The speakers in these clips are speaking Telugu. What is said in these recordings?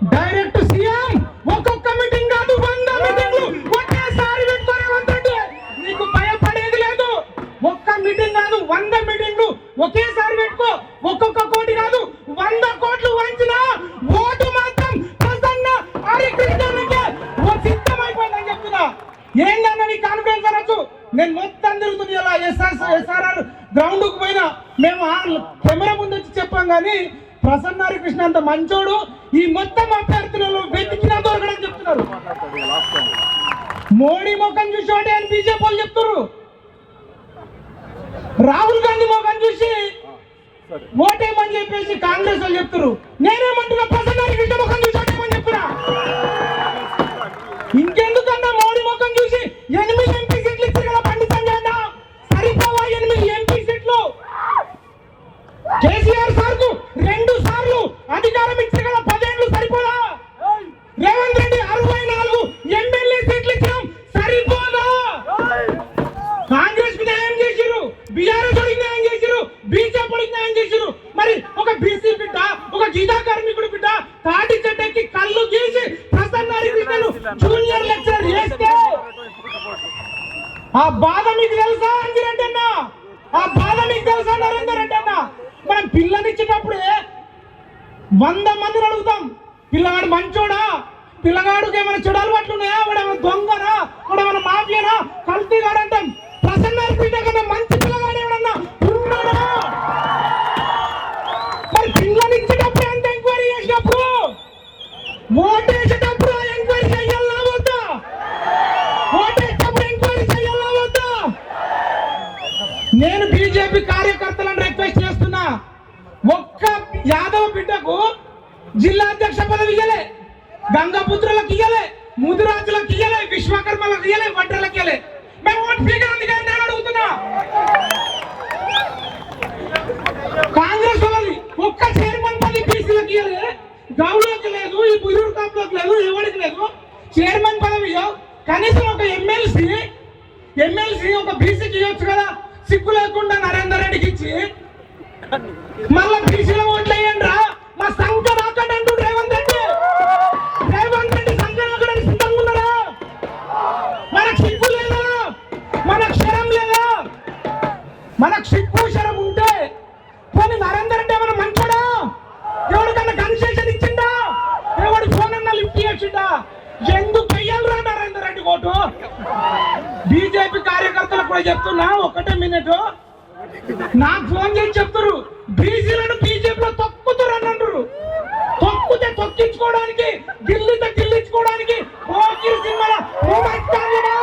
డైరెక్ట్ సీఎం ఒక్కొక్క మీటింగ్ కాదు వంద మీటింగ్లు. ఒకేసారి పెట్టుకునే నీకు భయపడేది లేదు. ఒక్క మీటింగ్ కాదు వంద మీటింగ్లు. ఒకేసారి పెట్టుకో. ఒక్కొక్క కోటి కాదు వంద కోట్లు వంచిన ఓటు మాత్రం ప్రసన్న హరికృష్ణకే ఓ సిద్ధమైపోయిందని చెప్తున్నా. ఏందన్న నీ కాన్ఫిడెన్స్ అనొచ్చు? నేను మొత్తం తిరుగుతుంది ఇలా ఎస్ఆర్ ఎస్ఆర్ఆర్ గ్రౌండ్కు పోయినా. మేము కెమెరా ముందు వచ్చి చెప్పాం కానీ ప్రసన్న హరికృష్ణ అంత మంచోడు. ఈ మొత్తం అభ్యర్థులలో వెతికినా దొరకడని చెప్తున్నారు. మోడీ ముఖం చూసి ఒకటే అని బీజేపీ వాళ్ళు చెప్తున్నారు. రాహుల్ గాంధీ ముఖం చూసి ఓటేమని చెప్పేసి కాంగ్రెస్ వాళ్ళు చెప్తున్నారు. నేనేమంటున్నా ప్రసన్న హరికృష్ణ ముఖం చూసి ఓటేమని చెప్తున్నా. ఇంకెందుకన్నా మోడీ ముఖం చూసి ఎనిమిది ఎంపీ సీట్లు ఇచ్చి కదా పండితం చేద్దాం సరిపోవా ఎనిమిది ఎంపీ సీట్లు? కేసీఆర్ జూనియర్ లెక్చరర్ చేస్తే ఆ బాధ మీకు తెలుసా అంజిరెడ్డి అన్న ఆ బాధ మీకు తెలుసా నరేందర్ రెడ్డి అన్న మనం పిల్లనిచ్చేటప్పుడే వంద మందిని అడుగుతాం. పిల్లగాడు మంచోడా? పిల్లగాడికి ఏమైనా చెడు అలవాట్లు ఉన్నాయా? వాడేమైనా దొంగనా? వాడేమైనా మాఫియానా? కల్తీగాడు అంటాం. ప్రసన్న మంచి నేను బీజేపీ కార్యకర్తలను రిక్వెస్ట్ చేస్తున్నా. ఒక్క యాదవ బిడ్డకు జిల్లా అధ్యక్ష పదవి ఇయ్యలే. గంగపుత్రులకు ఇయ్యలే. ముదిరాజులకు ఇయ్యలే. విశ్వకర్మలకు ఇయ్యలే. వడ్రలకు ఇయ్యలే. మేము ఓటు స్పీకర్ ఉంది కానీ నేను అడుగుతున్నా. కాంగ్రెస్ వాళ్ళది ఒక్క చైర్మన్ పదవి బీసీలకు ఇయ్యలే. గౌడకి లేదు ఈ బుజుడు కాపులకు లేదు ఎవరికి లేదు. చైర్మన్ పదవి కనీసం ఒక ఎమ్మెల్సీ ఎమ్మెల్సీ ఒక బీసీకి ఇవ్వచ్చు కదా. సిగ్గు లేకుండా నరేందర్ రెడ్డికి ఇచ్చి. మళ్ళా బీసీలో ఓట్లు రా. మా సంఖ్య రాకండి రేవంత్ రెడ్డి. రేవంత్ రెడ్డి సంఖ్య రాకడానికి సిద్ధంగా ఉన్నారా మనకు సిగ్గు లేదా? మనకు క్షరం లేదా? మనకు సిగ్గు శరం ఉంటే పోనీ నరేందర్ రెడ్డి ఏమైనా మంచోడా ఎవరికన్నా కన్సెషన్ ఇచ్చిండా ఎవడి ఫోన్ అన్నా లిఫ్ట్ చేసిండా ఎందుకు వెయ్యాలరా నరేందర్ రెడ్డి కోటు బీజేపీ కార్యకర్తలకు కూడా చెప్తున్నా ఒకటే మినిట్ నాకు ఫోన్ చేసి చెప్తారు బీసీలను బీజేపీలో తొక్కుతారు అని అంటారు తొక్కితే తొక్కించుకోవడానికి గిల్లితే గిల్లించుకోవడానికి పోకిరి సినిమాల పోగొట్టాలిరా.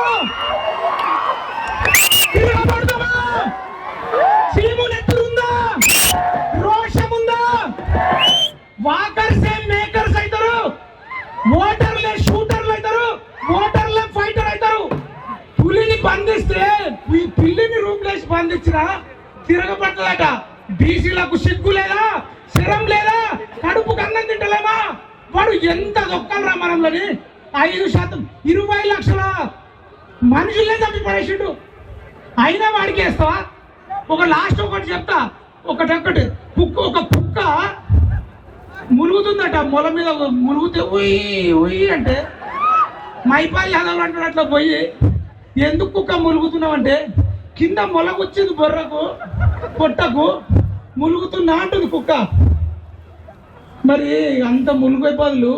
రోషం ఉందా వాకర్స్ ఏం మేకర్స్ అవుతారు. ఓటర్లే షూటర్ బంధిస్తే ఈ పిల్లిని రూపులేసి బంధించిన తిరగబడతాడట బీసీలకు సిగ్గు లేదా? శిరం లేదా? కడుపు కన్నం తింటలేమా? వాడు ఎంత దొక్కలరా మనంలోని? ఐదు శాతం ఇరవై లక్షల మనుషులే తప్పి పడేసిండు. అయినా వాడికి వేస్తావా? ఒక లాస్ట్ ఒకటి చెప్తా. ఒకటొక్కటి కుక్క ఒక కుక్క ములుగుతుందట. మొల మీద ములుగుతే ఉయ్యి ఉయ్యి అంటే మైపాల్ యాదవ్ అంటాడు అట్లా పోయి ఎందుకు కుక్క ములుగుతున్నావు అంటే కింద మొలకొచ్చింది బొర్రకు పొట్టకు ములుగుతున్నా అంటుంది కుక్క. మరి అంత ములుగు బదులు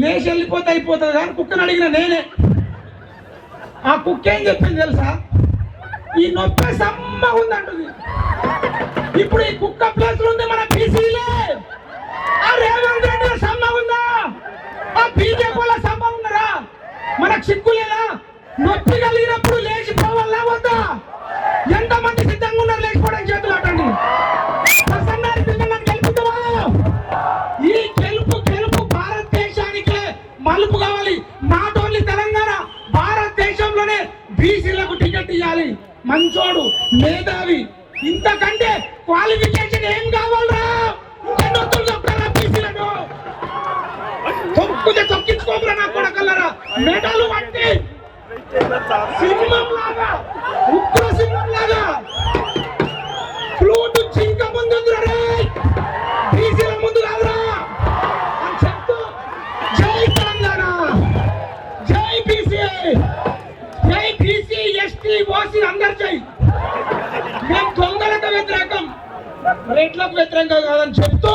లేచి వెళ్ళిపోతే అయిపోతుంది కానీ కుక్కని అడిగిన నేనే. ఆ కుక్క ఏం చెప్పింది తెలుసా? ఈ నొప్పి సమ్మ ఉంది అంటుంది ఇప్పుడు ఈ కుక్క ప్లేస్లో ఉంది మన బీసీలే ఆ రేవంత్ రెడ్డి సమ్మ ఉందా ఆ బీజేపీ సమ్మ ఉన్నారా మనకు సిగ్గు లేదా నొప్పి కలిగినప్పుడు లేచిపోవాలా వద్దా ఎంతమంది సిద్ధంగా ఉన్నారు లేచిపోవడానికి చేతులు అటండి ఈ గెలుపు గెలుపు భారతదేశానికి మలుపు కావాలి. నాట్ ఓన్లీ తెలంగాణ భారతదేశంలోనే బీసీలకు టికెట్ ఇవ్వాలి మంచోడు మేధావి. ఇంతకంటే క్వాలిఫికేషన్ ఏం కావాలరా? తొక్కుతే తొక్కించుకోకరా నా కొడకల్లరా? మెడలు పట్టి. సింహం లాగా. ఓసీ అందరు చేయి మేము దొంగలకు వ్యతిరేకం. రెడ్లకు వ్యతిరేకం కాదని చెప్తూ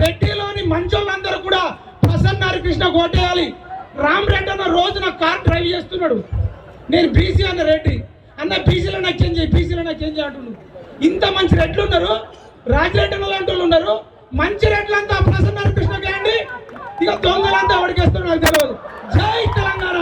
రెడ్డిలోని మంచోళ్ళందరూ కూడా ప్రసన్న హరికృష్ణ కోటేయాలి. రామ్ రెడ్డి అన్న రోజున కార్ డ్రైవ్ చేస్తున్నాడు. నేను బీసీ అన్న రెడ్డి. అన్న బీసీలో నాకు చేంజ్ చేయి బీసీలో నాకు చేంజ్ చేయి ఇంత మంచి రెడ్లు ఉన్నారు రాజరెడ్డి లాంటి వాళ్ళు ఉన్నారు. మంచి రెడ్లంతా ప్రసన్న కృష్ణ అండి ఇక దొంగలంతా ఎవరికేస్తున్నారు నాకు తెలియదు. జై తెలంగాణ!